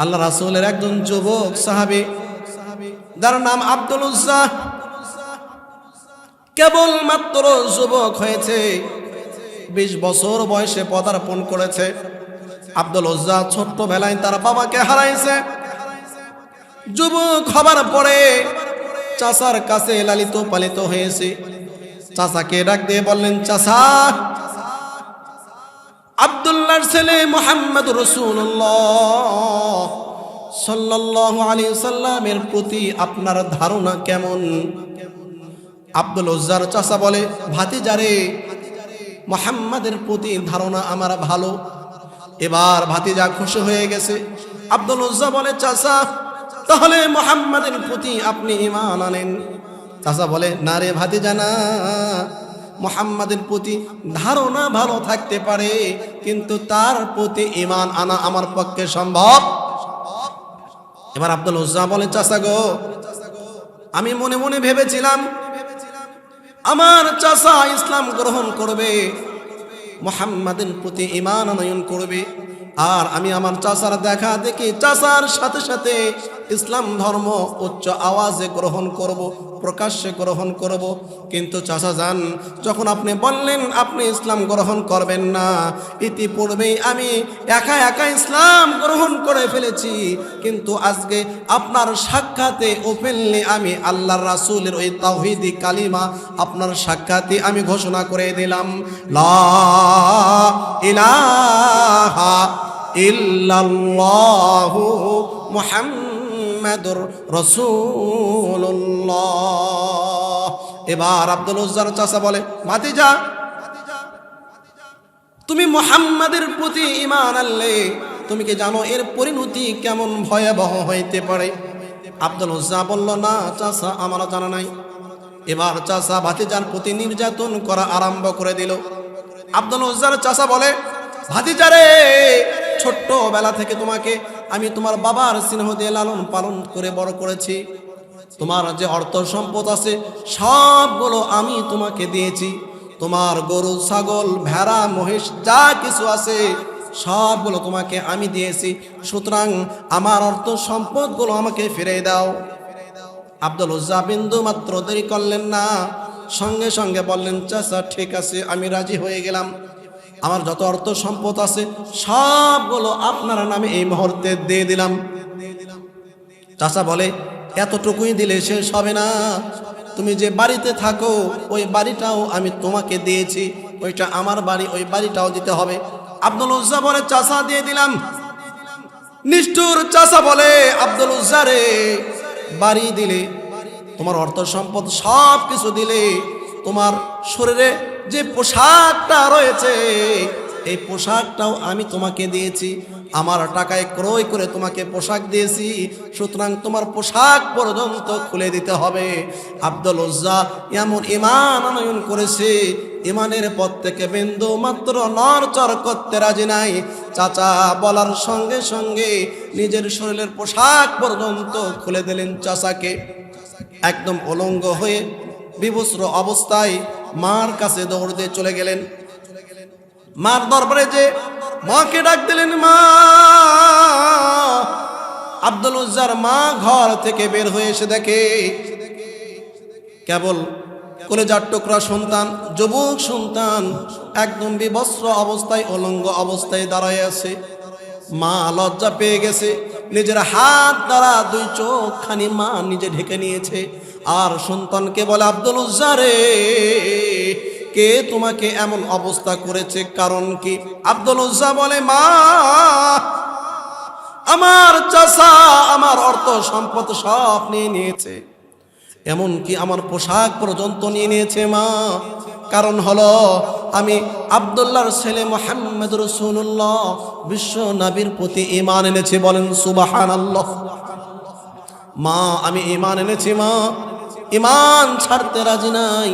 আল্লাহ রাসূলের একজন যুবক, সাহাবি, যার নাম আব্দুল উজ্জাহ। কেবল মাত্র যুবক হয়েছে, বিশ বছর বয়সে পদার্পণ করেছে। আব্দুল উজ্জা ছোট্টবেলায় তার বাবাকে হারাইছে। যুবক হবার পরে চাচার কাছে লালিত পালিত হয়েছে। চাচাকে ডাক দিয়ে বললেন, চাচা আব্দুল্লাহর ছেলে মোহাম্মদ রসুল্লাহ সাল্লাল্লাহু আলাইহি সাল্লামের প্রতি আপনার ধারণা কেমন? আব্দুল উজ্জার চাচা বলে ভাতিজারে মোহাম্মদের প্রতি ধারণা আমার ভালো। এবার ভাতিজা খুশি হয়ে গেছে। আব্দুল উজ্জা বলে, চাচা, তাহলে মোহাম্মদের প্রতি আপনি ইমান আনেন? চাচা বলে, না রে ভাতিজা, না। মোহাম্মদের প্রতি ধারণা ভালো থাকতে পারে, কিন্তু তার প্রতি ইমান আনা আমার পক্ষে সম্ভব। এবার আব্দুল উজ্জা বলে, চাচা গো, আমি মনে মনে ভেবেছিলাম আমার চাচা ইসলাম গ্রহণ করবে, মোহাম্মদের প্রতি ইমান আনয়ন করবে, আর আমি আমার চাচার দেখা দেখি চাচার সাথে সাথে ইসলাম ধর্ম উচ্চ আওয়াজে গ্রহণ করব, প্রকাশ্যে গ্রহণ করব। কিন্তু চাচা যান, যখন আপনি বললেন, আপনি ইসলাম গ্রহণ করবেন না। ইতিপূর্বেই আমি একা একা ইসলাম গ্রহণ করে ফেলেছি। কিন্তু আজকে আপনার সাক্ষাতে ওপেনলি আমি আল্লাহর রাসূলের ওই তাওহীদি কালিমা আপনার সাক্ষাতে আমি ঘোষণা করে দিলাম। লা ইলাহা ইল্লাল্লাহু মুহাম্মাদুর রাসূলুল্লাহ। এবার আব্দুল উজ্জার চাচা বলে ভাতিজা তুমি মোহাম্মদের প্রতি ইমান আনলে তুমি কি জানো এর পরিণতি কেমন ভয়াবহ হইতে পারে? আব্দুল উজ্জা বলল, না চাচা আমার জানা নাই। এবার চাচা ভাতিজার প্রতি নির্যাতন করা আরম্ভ করে দিল। আব্দুল উজ্জার চাচা বলে ভাতিজারে ছোট্ট বেলা থেকে তোমাকে আমি তোমার বাবার স্নেহ দিয়ে লালন পালন করে বড় করেছি। তোমার যে অর্থ সম্পদ আছে, সবগুলো আমি তোমাকে দিয়েছি। তোমার গরু, ছাগল, ভেড়া, মহিষ, যা কিছু আছে, সবগুলো তোমাকে আমি দিয়েছি। সুতরাং আমার অর্থ সম্পদগুলো আমাকে ফিরে দাও। আব্দুল উজ্জা বিন্দু মাত্র দেরি করলেন না। সঙ্গে সঙ্গে বললেন, চাচা, ঠিক আছে, আমি রাজি হয়ে গেলাম। আমার যত অর্থ সম্পদ আছে, সবগুলো আপনার নামে এই মুহূর্তে দিয়ে দিলাম। চাচা বলে, এতটুকুই দিলে শেষ হবে না। তুমি যে বাড়িতে থাকো, ওই বাড়িটাও আমি তোমাকে দিয়েছি। ওইটা আমার বাড়ি, ওই বাড়িটাও দিতে হবে। আব্দুল উজ্জা বলে, চাচা, দিয়ে দিলাম। নিষ্ঠুর চাচা বলে, আব্দুল উজ্জা রে, বাড়ি দিলে, তোমার অর্থ সম্পদ সব কিছু দিলে তোমার শরীরে যে পোশাকটা রয়েছে, এই পোশাকটাও আমি তোমাকে দিয়েছি। আমার টাকায় ক্রয় করে তোমাকে পোশাক দিয়েছি। সুতরাং তোমার পোশাক পর্যন্ত খুলে দিতে হবে। আব্দুল উজ্জা এমন ইমান আনয়ন করেছে, ইমানের পথ থেকে বিন্দু মাত্র নরচর করতে রাজি নাই। চাচা বলার সঙ্গে সঙ্গে নিজের শরীরের পোশাক পর্যন্ত খুলে দিলেন চাচাকে। একদম অলঙ্গ হয়ে বিবস্ত্র অবস্থায় মার কাছে দৌড়তে চলে গেলেন। মার দরবারে যে মাকে ডাক দিলেন, মা! আব্দুল উজ্জার মা ঘর থেকে বের হয়ে এসে দেখে, কেবল কলেজার টুকরা সন্তান, যুবক সন্তান, একদম বিবস্ত্র অবস্থায়, অলঙ্গ অবস্থায় দাঁড়ায় আছে। মা লজ্জা পেয়ে গেছে, নিজের হাত দ্বারা দুই চোখ খানি মা নিজে ঢেকে নিয়েছে। আর সন্তানকে বলে, আব্দুল উজ্জারে, কে তোমাকে এমন অবস্থা করেছে? কারণ কি? আব্দুল উজ্জা বলে, মা, আমার চাষা আমার অর্থ সম্পদ সব নিয়ে নিয়েছে। এমনকি আমার পোশাক পর্যন্ত নিয়ে নিয়েছে, মা। কারণ হলো, আমি আবদুল্লাহর ছেলে মোহাম্মদ রসুল্লাহ বিশ্ব নবীর প্রতি ইমান এনেছি বলেন সুবাহান আল্লাহ মা, আমি ইমান এনেছি, মা। ইমান ছাড়তে রাজি নাই।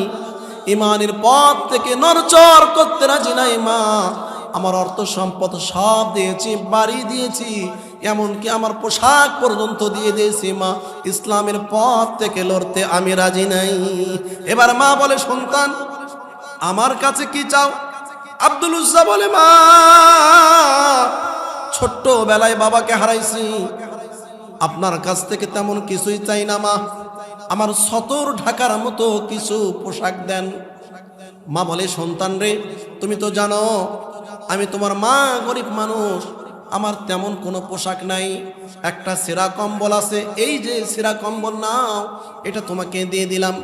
ইমানের পথ থেকে নরচর করতে রাজি নাই, মা। আমার অর্থ সম্পদ সব দিয়েছি, বাড়ি দিয়েছি, এমনকি আমার পোশাক পর্যন্ত দিয়ে দিয়েছি, মা। ইসলামের পথ থেকে লড়তে আমি রাজি নাই। এবার মা বলে, সন্তান, আমার কাছে কি চাও? আব্দুল উজ্জা বলে, মা ছোট্ট বেলায় বাবাকে হারাইছি আপনার কাছ থেকে তেমন কিছুই চাই না, মা। আমার সতর ঢাকার মতো কিছু পোশাক দেন। মা বলে, সন্তান রে, তুমি তো জানো, আমি তোমার মা গরিব মানুষ, আমার তেমন কোনো পোশাক নাই। একটা সেরা কম্বল আছে, এই যে সেরা কম্বল নাও, এটা তোমাকে দিয়ে দিলাম।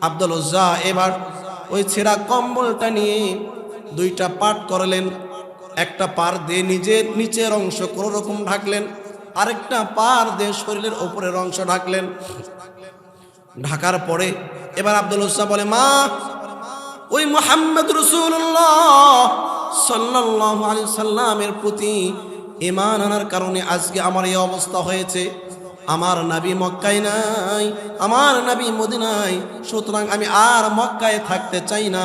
আব্দুল উজ্জা এবার ওই ছেঁড়া কম্বলটা নিয়ে দুইটা পাট করলেন। একটা পার দিয়ে নিজের নিচের অংশ কোনো রকম ঢাকলেন। আরেকটা পার দিয়ে শরীরের ওপরের অংশ ঢাকলেন। ঢাকার পরে এবার আব্দুল হোসা বলে, মা, ওই মোহাম্মদ রসুল্লাহ সাল্লাহ আলি সাল্লামের প্রতি ইমান আনার কারণে আজকে আমার এই অবস্থা হয়েছে। আমার নাবি মক্কায় নাই, আমার নাবি মদিনায়। সুতরাং আমি আর মক্কায় থাকতে চাই না।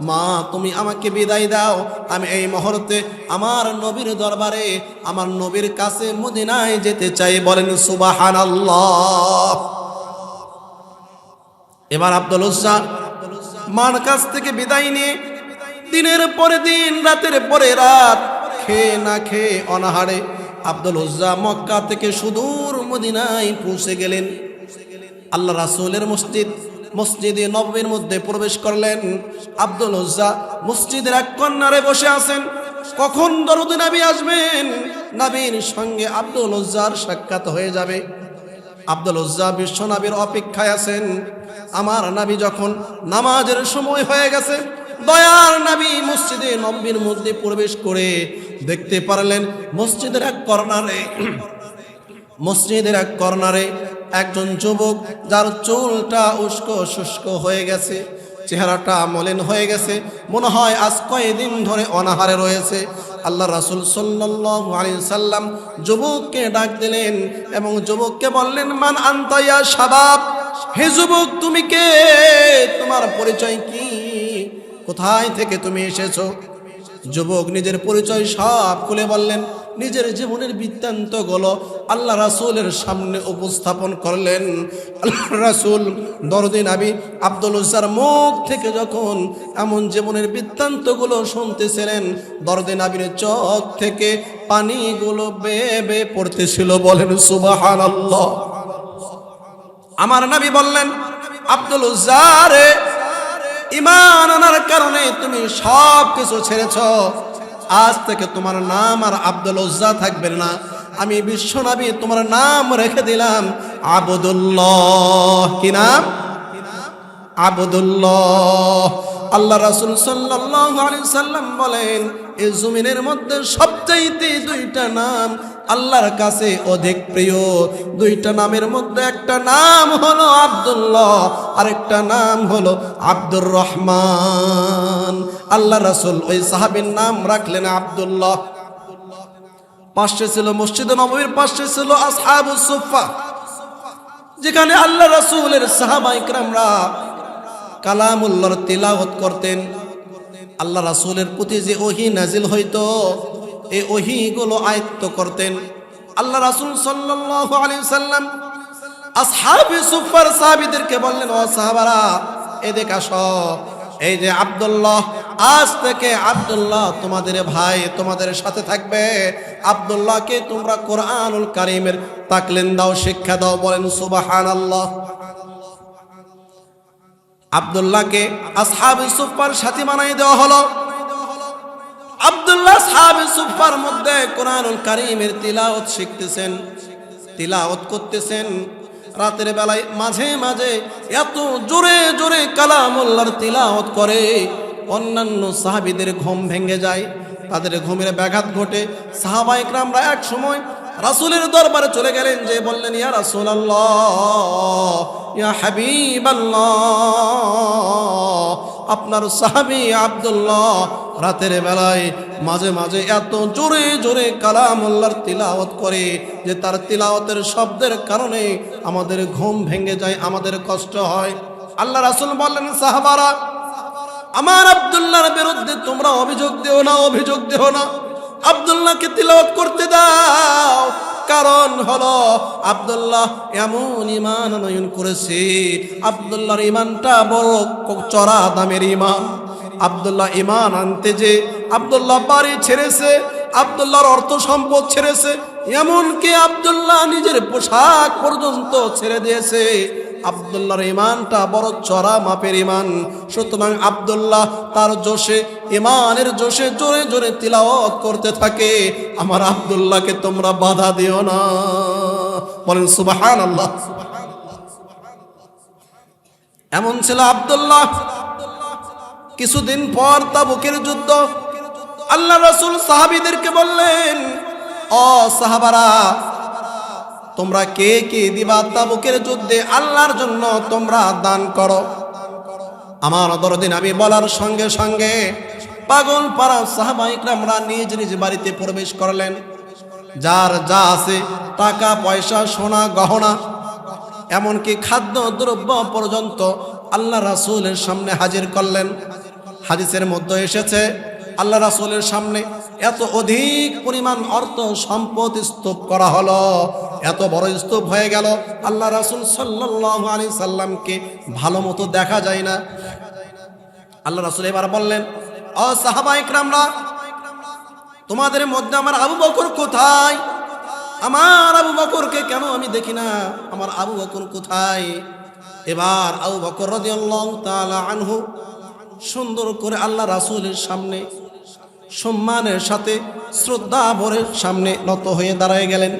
মা, তুমি আমাকে বিদায় দাও। আমি এই মুহূর্তে আমার নবীর দরবারে, আমার নবীর কাছে মদিনায় যেতে চাই। বলেন সুবাহান এবার আব্দুল উজ্জা মার কাছ থেকে বিদায় নিয়ে দিনের পরে দিন, রাতের পরে রাত, খেয়ে না খেয়ে অনাহারে আব্দুল উজ্জা মক্কা থেকে সুদূর মদিনায় পৌঁছে গেলেন। আল্লাহ রাসূলের মসজিদ, মসজিদে নববীর মধ্যে প্রবেশ করলেন। আব্দুল উজ্জা মসজিদের এক কন্যারে বসে আছেন। কখন দরুদ নাবি আসবেন? নাবির সঙ্গে আব্দুল উজ্জার সাক্ষাৎ হয়ে যাবে। আব্দুল উজ্জা বিশ্ব নাবির অপেক্ষায় আছেন। আমার নাবি যখন নামাজের সময় হয়ে গেছে দয়ার নাবি মসজিদে নব্বীর মধ্যে প্রবেশ করে দেখতে পারলেন মসজিদের এক কর্নারে, মসজিদের এক কর্নারে একজন যুবক যার চুলটা উস্কো শুষ্ক হয়ে গেছে, চেহারাটা মলিন হয়ে গেছে, মনে হয় আজ কয়েকদিন ধরে অনাহারে রয়েছে। আল্লাহ রাসুল আলাইহি সাল্লাম যুবককে ডাক দিলেন এবং যুবককে বললেন, মান আন্তায়া শাবাব? হে যুবক, তুমি কে? তোমার পরিচয় কি? কোথায় থেকে তুমি এসেছ? যুবক নিজের পরিচয় সব খুলে বললেন, নিজের জীবনের বৃত্তান্তগুলো, আল্লাহ রাসুলের সামনে উপস্থাপন করলেন। আল্লাহ রাসুল দরদিন আবি আব্দুল উজ্জার মুখ থেকে যখন এমন জীবনের বৃত্তান্তগুলো শুনতেছিলেন দরদিন আবির চোখ থেকে পানিগুলো বেয়ে পড়তেছিল, বলেন সুবাহান আমার নাবি বললেন, আব্দুল উজ্জারে ইমান আনার কারণে তুমি সব কিছু ছেড়েছ। আজ থেকে তোমার নাম আর আব্দুল উজ্জা থাকবে না। আমি বিশ্বনবী তোমার নাম রেখে দিলাম আবুদুল্লাহ। কি নাম? আবুদুল্লাহ। আল্লাহ রাসুল সাল্লাহ সাল্লাম বলেন, এই জমিনের মধ্যে সবচাইতে দুইটা নাম আল্লাহর কাছে অধিক প্রিয়। দুইটা নামের মধ্যে একটা নাম হলো আব্দুল্লাহ, আরেকটা নাম হলো আব্দুর রহমান। আল্লাহ রাসুল ওই সাহাবির নাম রাখলেন আব্দুল্লাহ। পাশে ছিল মসজিদ নবীর পাশে ছিল আসহাবু সুফা যেখানে আল্লাহ রাসুলের সাহাবা ইকরামরা কালামুল্লাহর তিলাওয়াত করতেন। আল্লাহ রাসুলের প্রতি যে ওহি নাজিল হইতো এই ওহিগুলো আয়ত্ত করতেন। আল্লাহ রাসুল সাল্লাল্লাহু আলাইহি সাল্লাম আসহাবে সুফার সাহাবীদেরকে বললেন, ও সাহাবারা, এদিকে আসো। এই যে আব্দুল্লাহ, আজ থেকে আব্দুল্লাহ তোমাদের ভাই তোমাদের সাথে থাকবে। আব্দুল্লাহকে তোমরা কোরআনুল কারিমের তাকলেন দাও, শিক্ষা দাও, বলেন, সুবহানাল্লাহ। আব্দুল্লাহকে আসহাবে সুফার সাথী বানাই দেওয়া হলো। আব্দুল্লাহ সাহাবে সুফার মধ্যে কোরআনুল কারিমের তিলাওয়াত শিখতেছেন, তিলাওয়াত করতেছেন। রাতের বেলায় মাঝে মাঝে এত জোরে জোরে কালামুল্লাহর তিলাওয়াত করে, অন্যান্য সাহাবিদের ঘুম ভেঙে যায়, তাদের ঘুমের ব্যাঘাত ঘটে। সাহাবা ইকরামরা এক সময় রাসূলের দরবারে চলে গেলেন, যে বললেন, ইয়া রাসূলুল্লাহ, ইয়া হাবিবাল্লাহ আপনার সাহাবি আব্দুল্লাহ রাতের বেলায় মাঝে মাঝে এত জোরে জোরে কালাম আল্লাহর তিলাওয়াত করে যে তার তিলাওয়াতের শব্দের কারণে আমাদের ঘুম ভেঙে যায়, আমাদের কষ্ট হয়। আল্লাহ রাসুল বললেন, সাহাবারা, আমার আব্দুল্লাহর বিরুদ্ধে তোমরা অভিযোগ দেও না, অভিযোগ দেও না। আব্দুল্লাহকে তিলাওয়াত করতে দাও। কারণ হলো আবদুল্লাহ এমন ইমান নয়ন করেছে। আবদুল্লাহর ইমানটা বড় চড়া দামের ইমান আবদুল্লাহ ইমান আনতে যে আবদুল্লাহ বাড়ি ছেড়েছে, আবদুল্লাহর অর্থ সম্পদ ছেড়েছে, এমনকি আবদুল্লাহ নিজের পোশাক পর্যন্ত ছেড়ে দিয়েছে। আবদুল্লাহর ইমানটা বড় চড়া মাপের ইমান সুতরাং আবদুল্লাহ তার জোশে ইমানের জোশে জোরে জোরে তিলাওয়াত করতে থাকে। আমার আবদুল্লাহকে তোমরা বাধা দিও না। বলেন সুবাহান আল্লাহ এমন ছিল আবদুল্লাহ। কিছুদিন পর তাবুকের যুদ্ধ। আল্লাহ রসুল সাহাবিদেরকে বললেন অ সাহাবারা তোমরা কে কে দিবা তাবুকের যুদ্ধে আল্লাহর জন্য তোমরা দান করো। আমার দরদিন আমি বলার সঙ্গে সঙ্গে পাগল পাড়া সাহাবাহিকরা নিজ নিজ বাড়িতে প্রবেশ করলেন। যার যা আছে, টাকা, পয়সা, সোনা, গহনা, এমনকি খাদ্য, দ্রব্য পর্যন্ত আল্লাহ রাসূলের সামনে হাজির করলেন। হাদিসের মধ্যে এসেছে, আল্লাহ রাসূলের সামনে এত অধিক পরিমাণ অর্থ সম্পদ স্তূপ করা হলো, এত বড় স্তূপ হয়ে গেল। আল্লাহ রাসুল সাল্লাল্লাহু আলাইহি সাল্লামকে ভালো মতো দেখা যায় না। আল্লাহ রাসুল এবার বললেন, ও সাহাবা তোমাদের মধ্যে আমার আবু বকর কোথায়? আমার আবু বকরকে কেন আমি দেখি না? আমার আবু বকর কোথায়? এবার আবু বকর রাদিয়াল্লাহু তাআলা আনহু সুন্দর করে আল্লাহ রাসূলের সামনে সম্মানের সাথে শ্রদ্ধা ভরে সামনে নত হয়ে দাঁড়ায় গেলেন।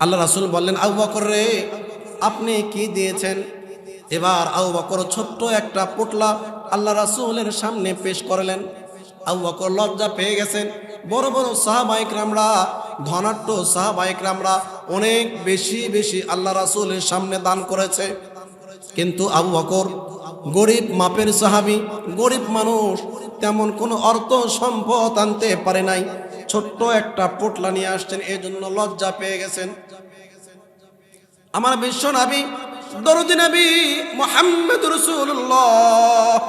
আল্লাহ রাসূল বললেন, আবু বকর রে, আপনি কি দিয়েছেন? এবার আবু বকর ছোট্ট একটা পোটলা আল্লাহ রাসূলের সামনে পেশ করলেন। আবু বকর লজ্জা পেয়ে গেছেন। বড় বড় সাহাবাহিক রামরা ধনাট্য সাহাবাহিক রামরা অনেক বেশি বেশি আল্লাহ রাসূলের সামনে দান করেছে। কিন্তু আবু বকর গরিব মাপের সাহাবি, গরিব মানুষ তেমন কোনো অর্থ সম্পদ আনতে পারে নাই। ছোট্ট একটা পোটলা নিয়ে আসছেন এই জন্য লজ্জা পেয়ে গেছেন। আমার বিশ্ব নাবি দরদি নবী মোহাম্মদ রসুল্লাহ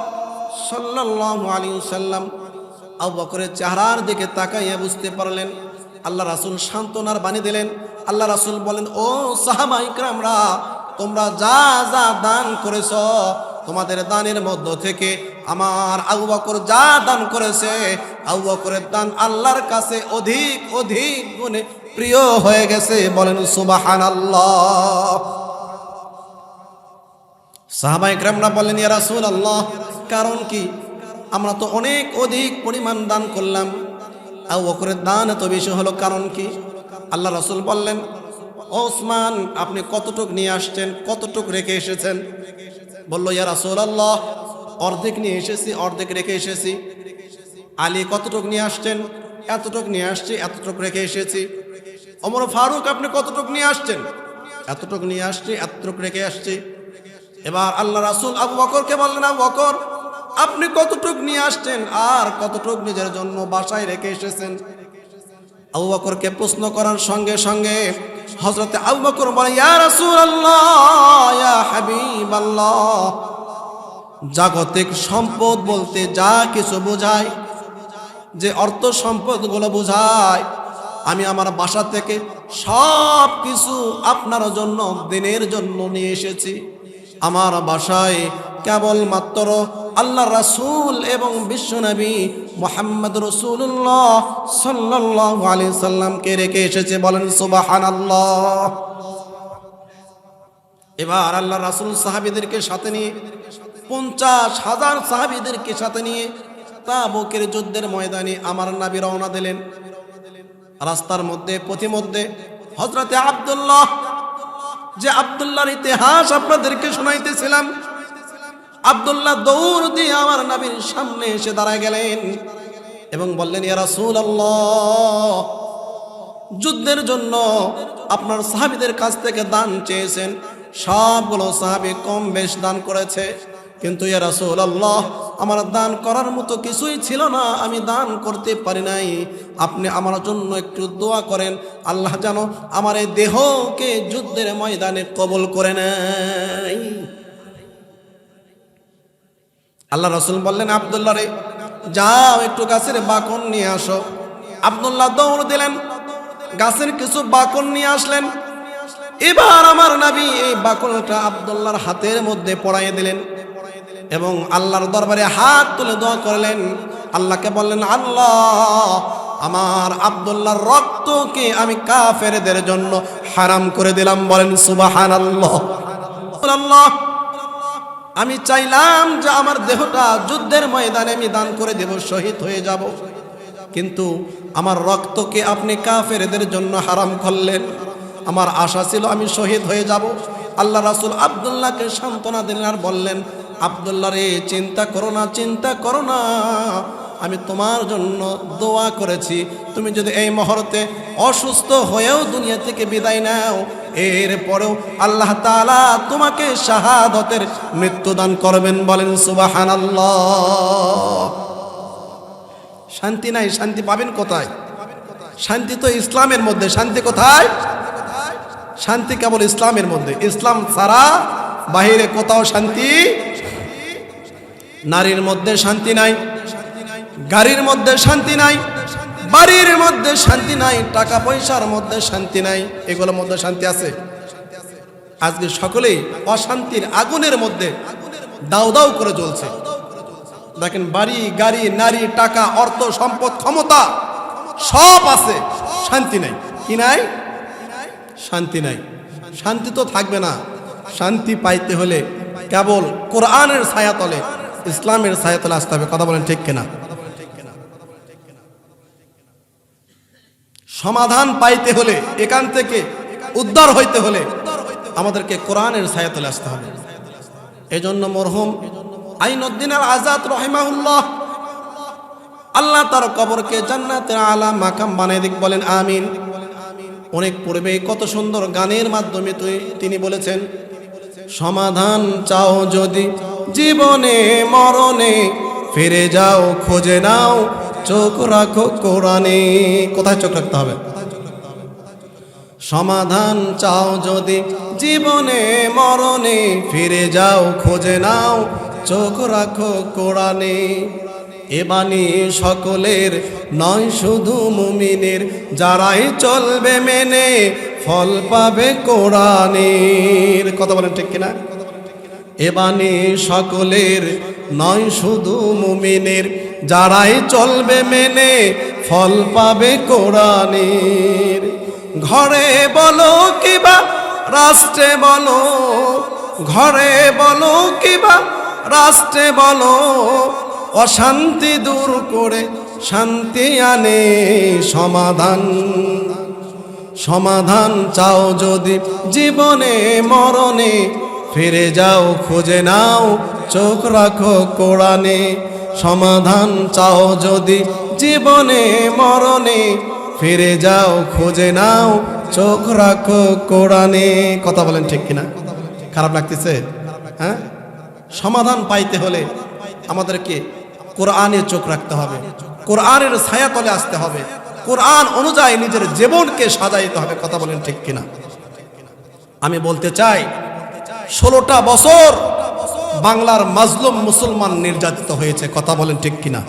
সাল্লাল্লাহু আলাইহি সাল্লাম আবু বকরের চেহারার দিকে তাকাইয়া বুঝতে পারলেন, আল্লাহ রাসূল সান্ত্বনার বাণী দিলেন। আল্লাহ রাসূল বলেন, ও সাহাবাইকরামরা, তোমরা যা যা দান করেছ তোমাদের দানের মধ্য থেকে আমার আবু বকর যা দান করেছে, আবু বকরের দান আল্লাহর কাছে অধিক অধিক গুণে প্রিয় হয়ে গেছে। বলেন, সুবহানাল্লাহ। সাহাবাই ক্রামরা বললেন, ইয়া রাসূল আল্লাহ কারণ কি? আমরা তো অনেক, অধিক পরিমাণ দান করলাম। আবু বকরের দান এত বেশি হলো কারণ কি? আল্লাহ রসুল বললেন, ওসমান, আপনি কতটুক নিয়ে আসছেন, কতটুক রেখে এসেছেন? বলল, ইয়া আল্লাহ অর্ধেক নিয়ে এসেছি, অর্ধেক রেখে এসেছি। আলী কতটুক নিয়ে আসছেন? এতটুক নিয়ে আসছি, এতটুক রেখে এসেছি। অমর ফারুক, আপনি কতটুক নিয়ে আসছেন? এতটুক নিয়ে আসছি, এতটুক রেখে আসছি। এবার আল্লাহ রাসুল আবু বকরকে বললেন, আবু বকর, আপনি কতটুক নিয়ে আসছেন? আর কতটুক নিজের জন্য বাসায় রেখে এসেছেন? আবু বকরকে প্রশ্ন করার সঙ্গে সঙ্গে হজরতে আবু বকর বলে, ইয়া রাসূলুল্লাহ, ইয়া হাবিবাল্লাহ, জাগতিক সম্পদ বলতে যা কিছু বোঝায়, যে অর্থ সম্পদগুলো বোঝায়, আমি আমার বাসা থেকে সব কিছু আপনার জন্য, দিনের জন্য নিয়ে এসেছি। আমার বাসায় কেবলমাত্র আল্লাহ রাসূল এবং বিশ্বনবী মোহাম্মদ রসুল্লাহ সাল্লাহ আলি সাল্লামকে রেখে এসেছে বলেন সুবাহান আল্লাহ এবার আল্লাহ রাসূল সাহাবিদেরকে সাথে নিয়ে, পঞ্চাশ হাজার সাহাবিদেরকে সাথে নিয়ে তা বকের যুদ্ধের ময়দানে আমার নাবি রওনা দিলেন। রাস্তার মধ্যে, পথিমধ্যে হজরতে আব্দুল্লাহ যে আব্দুল্লাহর ইতিহাস আপনাদেরকে শোনাইতেছিলাম। আব্দুল্লাহ দৌড় দিয়ে আমার নাবির সামনে এসে দাঁড়ায় গেলেন এবং বললেন, ইয়া রাসূলুল্লাহ, যুদ্ধের জন্য আপনার সাহাবিদের কাছ থেকে দান চেয়েছেন। সবগুলো সাহাবি কম বেশ দান করেছে। কিন্তু ইয়া রাসূলুল্লাহ আমার দান করার মতো কিছুই ছিল না, আমি দান করতে পারি নাই। আপনি আমার জন্য একটু দোয়া করেন, আল্লাহ যেন আমার এই দেহকে যুদ্ধের ময়দানে কবল করে নেয়। আল্লাহ রসুল বললেন, আবদুল্লাহ রে, যাও একটু গাছের বাকন নিয়ে আসো। আবদুল্লাহ দৌড় দিলেন, গাছের কিছু বাকন নিয়ে আসলেন। এবার আমার নাবি এই বাকনটা আবদুল্লাহর হাতের মধ্যে পড়াই দিলেন। এবং আল্লাহর দরবারে হাত তুলে দোয়া করলেন। আল্লাহকে বললেন, আল্লাহ, আমার আব্দুল্লাহর রক্তকে আমি কাফেরদের জন্য হারাম করে দিলাম। বলেন সুবাহান আল্লাহ আমি চাইলাম যে আমার দেহটা যুদ্ধের ময়দানে আমি দান করে দেব, শহীদ হয়ে যাব। কিন্তু আমার রক্তকে আপনি কাফেরদের জন্য হারাম করলেন। আমার আশা ছিল আমি শহীদ হয়ে যাব। আল্লাহ রাসুল আবদুল্লাহকে সান্ত্বনা দিলেন আর বললেন আবদুল্লাহ রে চিন্তা করো না, চিন্তা করো না। আমি তোমার জন্য দোয়া করেছি। তুমি যদি এই মুহূর্তে অসুস্থ হয়েও দুনিয়া থেকে বিদায় নাও এরপরেও আল্লাহ তাআলা তোমাকে শাহাদতের মৃত্যুদান করবেন বলেন সুবাহান শান্তি নাই, শান্তি পাবেন কোথায়? শান্তি তো ইসলামের মধ্যে, শান্তি কোথায়? শান্তি কেবল ইসলামের মধ্যে। ইসলাম ছাড়া বাহিরে কোথাও শান্তি নারীর মধ্যে শান্তি নাই, গাড়ির মধ্যে শান্তি নাই, বাড়ির মধ্যে শান্তি নাই, টাকা পয়সার মধ্যে শান্তি নাই, এগুলোর মধ্যে শান্তি আছে। আজকে সকলেই অশান্তির আগুনের মধ্যে দাউ দাউ করে জ্বলছে। দেখেন বাড়ি, গাড়ি, নারী, টাকা, অর্থ, সম্পদ, ক্ষমতা সব আছে, শান্তি নাই। কি নাই? শান্তি নাই। শান্তি তো থাকবে না। শান্তি পাইতে হলে কেবল কোরআনের ছায়াতলে ইসলামের ছায়াতলে আসতে হবে কথা বলেন ঠিক কিনা? সমাধান পাইতে হলে, এখান থেকে উদ্ধার হইতে হলে আমাদেরকে কোরআনের ছায়াতলে আসতে হবে। এজন্য মরহুম আইনউদ্দিন আল আজাদ রহিমাহুল্লাহ আল্লাহ তার কবরকে জান্নাতের আলা মাকাম বানিয়ে দিক, বলেন আমিন। অনেক পূর্বে কত সুন্দর গানের মাধ্যমে তুই তিনি বলেছেন, সমাধান চাও যদি জীবনে, মরণে, ফিরে যাও, খোঁজে নাও, চোখ রাখো কোরআনে। কোথায় চোখ রাখতে হবে? সমাধান চাও যদি জীবনে, মরণে, ফিরে যাও, খোঁজে নাও, চোখ রাখো কোরআনে। এ বাণী সকলের নয়, শুধু মুমিনের। যারাই চলবে মেনে, ফল পাবে কোরআনের। কথা বলেন ঠিক কিনা? এ বাণী সকলের নয়, শুধু মুমিনের। যারাই চলবে মেনে ফল পাবে কোরআনের। ঘরে বলো কিবা, রাষ্ট্রে বলো, ঘরে বলো কিবা, রাষ্ট্রে বলো, অশান্তি দূর করে শান্তি আনে সমাধান। সমাধান চাও যদি জীবনে, মরণে ফিরে যাও, খুঁজে নাও, চোখ রাখো কোরআনে। সমাধান চাও যদি জীবনে, মরণে। ফিরে যাও, খুঁজে নাও, চোখ রাখো কোরআনে। কথা বলেন ঠিক কিনা? খারাপ লাগতেছে? হ্যাঁ? সমাধান পাইতে হলে আমাদেরকে কোরআনে চোখ রাখতে হবে। কোরআনের ছায়া তলে আসতে হবে। কোরআন অনুযায়ী নিজের জীবনকে সাজাইতে হবে। কথা বলেন ঠিক কিনা? আমি বলতে চাই ষোলোটা বছর বাংলার মাজলুম মুসলমান নির্যাতিত হয়েছে, কথা বলেন ঠিক কিনা?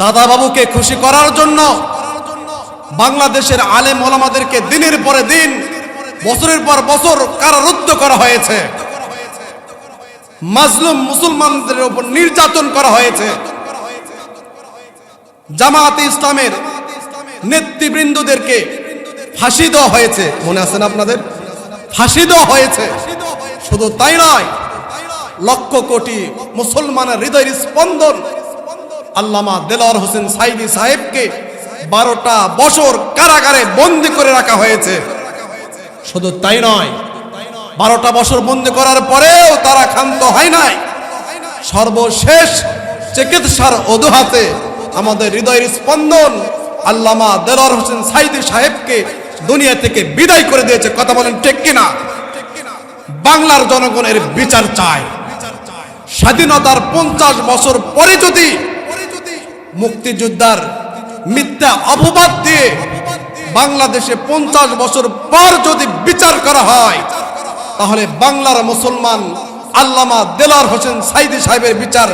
দাদা বাবুকে খুশি করার জন্য বাংলাদেশের আলেম ওলামাদেরকে দিনের পরে দিন, বছরের পর বছর কারারুদ্ধ করা হয়েছে। মাজলুম মুসলমানদের উপর নির্যাতন করা হয়েছে। জামাতে ইসলামের নেতৃবৃন্দদেরকে ফাঁসি দেওয়া হয়েছে। মনে আছেন আপনাদের? ফাঁসি দেওয়া হয়েছে। শুধু তাই নয়, লক্ষ কোটি মুসলমানের হৃদয়ের স্পন্দন আল্লামা দেলার হোসেন সাইদি সাহেবকে বারোটা বছর কারাগারে বন্দি করে রাখা হয়েছে। শুধু তাই নয়, বারোটা বছর বন্দি করার পরেও তারা ক্ষান্ত হয় নাই। সর্বশেষ চিকিৎসার অজুহাতে আমাদের হৃদয়ের স্পন্দন আল্লামা দেলার হোসেন সাইদি সাহেবকে দুনিয়া থেকে বিদায় করে দিয়েছে। কথা বলেন ঠিক কিনা? বাংলার জনগণের বিচার চায়। স্বাধীনতার পঞ্চাশ বছর পরে যদি মুক্তিযোদ্ধার মিথ্যা অপবাদ দিয়ে বাংলাদেশে পঞ্চাশ বছর পর যদি বিচার করা হয়, তাহলে বাংলার মুসলমান আল্লামা দেলার হোসেন সাইদি সাহেবের বিচার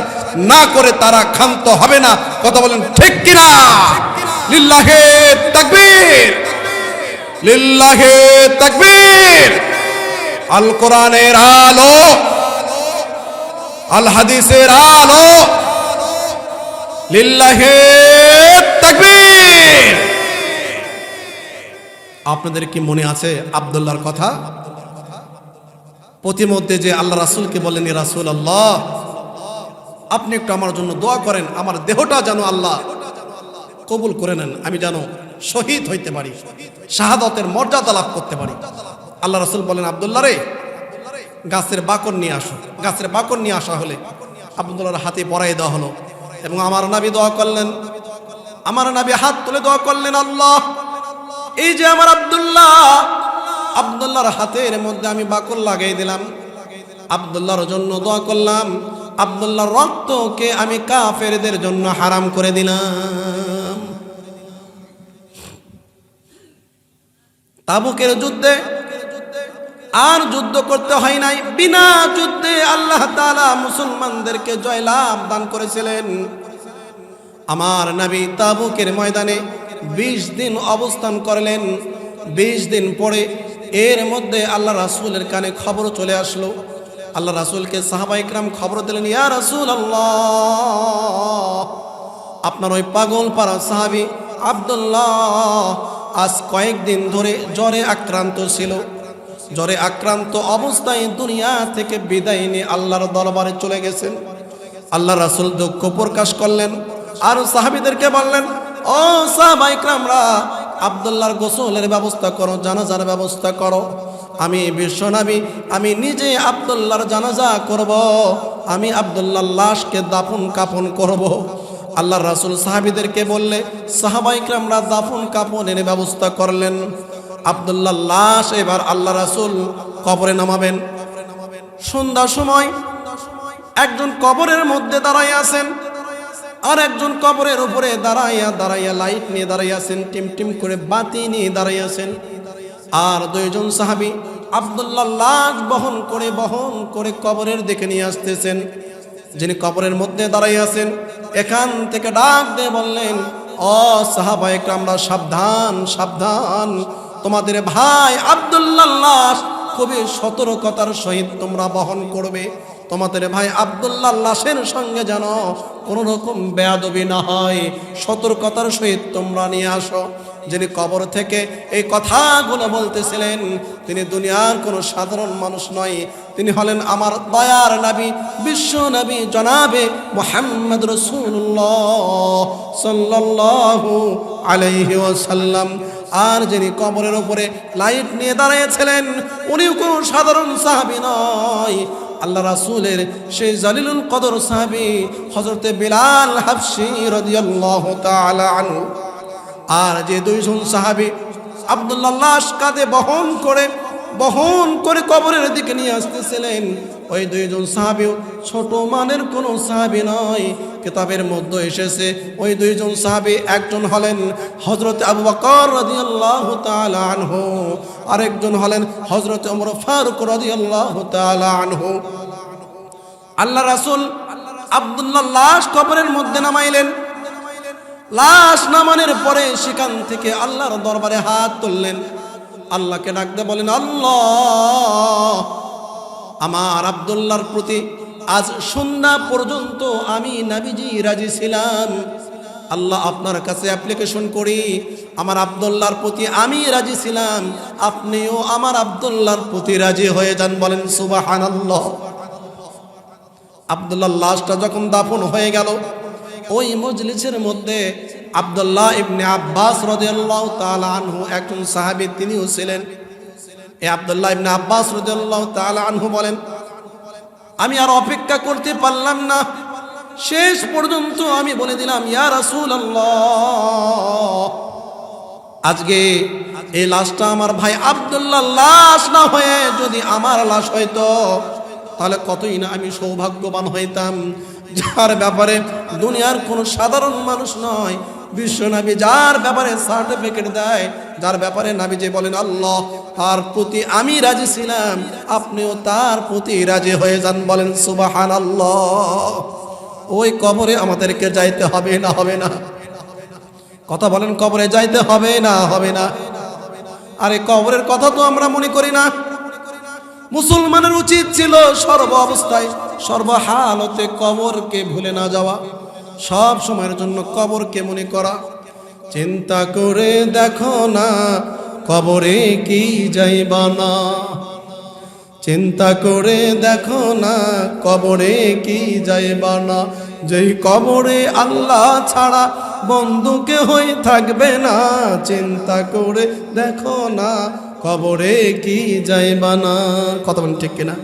না করে তারা ক্ষান্ত হবে না। কথা বলেন ঠিক কিনা? লিল্লাহে তাকবীর। লিল্লাহে আল কোরআনের আলো, আল হাদিসের আলো। লিল্লাহে আপনাদের কি মনে আছে আবদুল্লাহর কথা? প্রতিমধ্যে যে আল্লাহ রাসুলকে বলেন রাসুল আল্লাহ আপনি একটু আমার জন্য দোয়া করেন, আমার দেহটা যেন আল্লাহ কবুল করে নেন, আমি যেন শহীদ হইতে পারি। শাহাদতের মর্যাদা লাভ করতে পারি। আল্লাহ রসুল বলেন, আবদুল্লাহ রে, গাছের বাকর নিয়ে আসো। গাছের বাকর নিয়ে আসা হলে আবদুল্লাহর হাতে পরাই দেওয়া হলো এবং আমার নাবি দোয়া করলেন। আমার নাবি হাত তুলে দোয়া করলেন, আল্লাহ, এই যে আমার আব্দুল্লাহ, আব্দুল্লাহর হাতের মধ্যে আমি বাকর লাগাই দিলাম। আব্দুল্লাহর জন্য দোয়া করলাম। আব্দুল্লাহর রক্তকে আমি কাফেরদের জন্য হারাম করে দিলাম। তাবুকের যুদ্ধে আর যুদ্ধ করতে হয় নাই। বিনা যুদ্ধে আল্লাহ তালা মুসলমানদেরকে জয়লাভ দান করেছিলেন। আমার নবী তাবুকের ময়দানে ২০ দিন অবস্থান করলেন। ২০ দিন পরে এর মধ্যে আল্লাহ রাসূলের কানে খবর চলে আসলো। আল্লাহ রাসূলকে সাহাবা ইকরাম খবর দিলেন, ইয়া রাসূল আল্লাহ আপনার ওই পাগল পাড়া সাহাবি আব্দুল্লাহ আজ কয়েকদিন ধরে জ্বরে আক্রান্ত ছিল। জ্বরে আক্রান্ত অবস্থায় দুনিয়া থেকে বিদায় নিয়ে আল্লাহর দরবারে চলে গেছেন। আল্লাহ রাসূল দুঃখ প্রকাশ করলেন। আর সাহাবিদেরকে বললেন, ও সাহাবাইকরামরা আব্দুল্লাহর গোসলের ব্যবস্থা করো, জানাজার ব্যবস্থা করো। আমি বিশ্বনবী আমি নিজে আব্দুল্লাহর জানাজা করব। আমি আব্দুল্লাহর লাশকে দাফন কাফন করব। আল্লাহ রাসুল সাহাবিদেরকে বললে সাহাবাইকরামরা দাফন কাপন এনে ব্যবস্থা করলেন। আব্দুল্লাহ লাশ এবার আল্লাহ রাসূল কবরে নামাবেন। সন্ধ্যার সময় একজন কবরের মধ্যে দাঁড়াই আছেন। আর একজন কবরের উপরে দাঁড়াইয়া দাঁড়াইয়া লাইট নিয়ে দাঁড়াই আছেন, টিম টিম করে বাতি নিয়ে দাঁড়াই আছেন। আর দুইজন সাহাবি আব্দুল্লাহ লাশ বহন করে বহন করে কবরের দেখে নিয়ে আসতেছেন। যিনি কবরের মধ্যে দাঁড়াই আছেন, এখান থেকে ডাক দিয়ে বললেন, ও সাহাবা আমরা সাবধান সাবধান। তোমাদের ভাই আবদুল্লাহ খুবই সতর্কতার সহিত তোমরা বহন করবে। তোমাদের ভাই আব্দুল্লাহ লাশের সঙ্গে যেন কোনো রকম বেয়াদবি না হয়, সতর্কতার সহিত তোমরা নিয়ে আসো। যিনি কবর থেকে এই কথাগুলো বলতেছিলেন, তিনি দুনিয়ার কোনো সাধারণ মানুষ নয়। তিনি হলেন আমার দয়ার নবী, বিশ্ব নবী জনাবে মোহাম্মদ রসুল্লাহ সাল্লাল্লাহু আলাইহি ওয়াসাল্লাম। আর যিনি কবরের উপরে লাইট নিয়ে দাঁড়িয়েছিলেন, উনিও কোনো সাধারণ সাহাবি নয়। আল্লাহ রাসুলের সেই জালিলুল কদর সাহাবি হজরতে বিলাল হাফসি রাদিয়াল্লাহু তাআলা আনহু। আর যে দুইজন সাহাবি আব্দুল্লাহ লাশ কাঁধে বহন করে বহন করে কবরের দিকে নিয়ে আসতেছিলেন। ওই দুইজন সাহাবিও ছোট মানের কোনো সাহাবি নয়। কিতাবের মধ্যে এসেছে, ওই দুইজন সাহাবি একজন হলেন হজরত আবু বকর রাদিয়াল্লাহু তাআলা আনহু, আরেকজন হলেন হজরত ওমর ফারুক রাদিয়াল্লাহু তাআলা আনহু। আল্লাহ রাসূল আব্দুল্লাহ লাশ কবরের মধ্যে নামাইলেন। লাশ নামানোর পরে সেখান থেকে আল্লাহর দরবারে হাত তুললেন। আল্লাহকে ডাকতে বলেন, আল্লাহ আমার আব্দুল্লাহর প্রতি আজ সন্ধ্যা পর্যন্ত আমি নাবিজি রাজি ছিলাম। আল্লাহ আপনার কাছে অ্যাপ্লিকেশন করি। আমার আব্দুল্লাহর প্রতি আমি রাজি ছিলাম। আপনিও আমার আব্দুল্লাহর প্রতি রাজি হয়ে যান বলেন সুবাহান আব্দুল্লাহ লাশটা যখন দাফন হয়ে গেল, ওই মজলিসের মধ্যে আব্দুল্লাহ ইবনে আব্বাস রাদিয়াল্লাহু তাআলা আনহু একজন সাহাবী তিনিও ছিলেন। এই আব্দুল্লাহ আব্বাস রাদিয়াল্লাহু তাআলা আনহু বলেন, আমি আর অপেক্ষা করতে পারলাম না। শেষ পর্যন্ত আমি বলে দিলাম, ইয়া রাসূলুল্লাহ, আজকে এই লাশটা আমার ভাই আব্দুল্লাহ লাশ না হয়ে যদি আমার লাশ হয়তো তাহলে কতই না আমি সৌভাগ্যবান হইতাম। যার ব্যাপারে দুনিয়ার কোনো সাধারণ মানুষ নয় বিশ্ব নাবি যার ব্যাপারে সার্টিফিকেট দেয়, যার ব্যাপারে নাবি যে বলেন, আল্লাহ, তার প্রতি আমি রাজি ছিলাম। আপনিও তার প্রতি রাজি হয়ে যান। বলেন সুবাহান আল্লাহ ওই কবরে আমাদেরকে যাইতে হবে না হবে না। কথা বলেন, কবরে যাইতে হবে না হবে না। আরে, কবরের কথা তো আমরা মনে করি না। মুসলমানের উচিত ছিল সর্ব অবস্থায় সর্বহালতে কবরকে ভুলে না যাওয়া। সব সময়ের জন্য কবরকে মনে করা। চিন্তা করে দেখো না, কবরে কি যাইবা না। চিন্তা করে দেখো না, কবরে কি যাইবা না। যেই কবরে আল্লাহ ছাড়া বন্ধুকে হয়ে থাকবে না। চিন্তা করে দেখো না, কবরে কি যাইবা না। কত ঠিক কিনা?